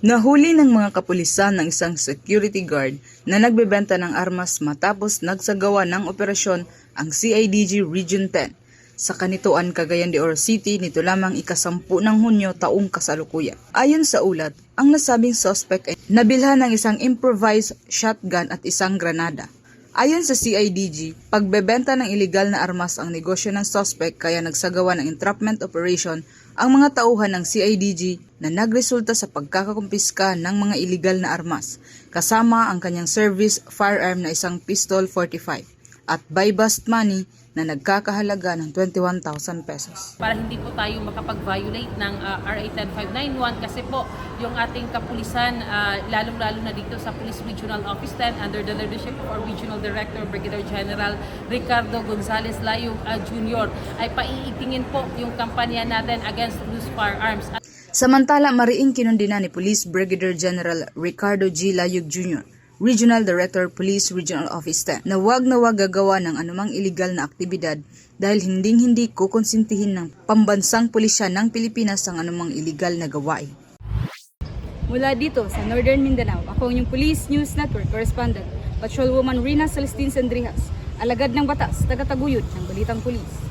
Nahuli ng mga kapulisan ng isang security guard na nagbebenta ng armas matapos nagsagawa ng operasyon ang CIDG Region 10 sa Kanituan, Cagayan de Oro City nito lamang ikasampu ng Hunyo taong kasalukuyan. Ayon sa ulat, ang nasabing suspect ay nabilhan ng isang improvised shotgun at isang granada. Ayon sa CIDG, pagbebenta ng iligal na armas ang negosyo ng suspect kaya nagsagawa ng entrapment operation ang mga tauhan ng CIDG na nagresulta sa pagkakakumpiska ng mga iligal na armas, kasama ang kanyang service firearm na isang pistol 45 at buy bust money na nagkakahalaga ng 21,000 pesos. para hindi po tayo makapag-violate ng uh, RA 10591 kasi po yung ating kapulisan, uh, lalong-lalo na dito sa Police Regional Office 10 under the leadership of our Regional Director, Brigadier General Ricardo Gonzales Layog uh, Jr. ay paiitingin po yung kampanya natin against loose firearms. Samantala, mariing kinundina ni Police Brigadier General Ricardo G. Layug Jr., Regional Director Police Regional Office 10, na wag na wag gagawa ng anumang illegal na aktibidad dahil hinding-hindi kukonsintihin ng pambansang pulisya ng Pilipinas ang anumang illegal na gawain. Mula dito sa Northern Mindanao, ako ang inyong Police News Network Correspondent, Patrolwoman Rina Celestine Sandrihas, alagad ng batas, tagataguyod ng Balitang Pulis.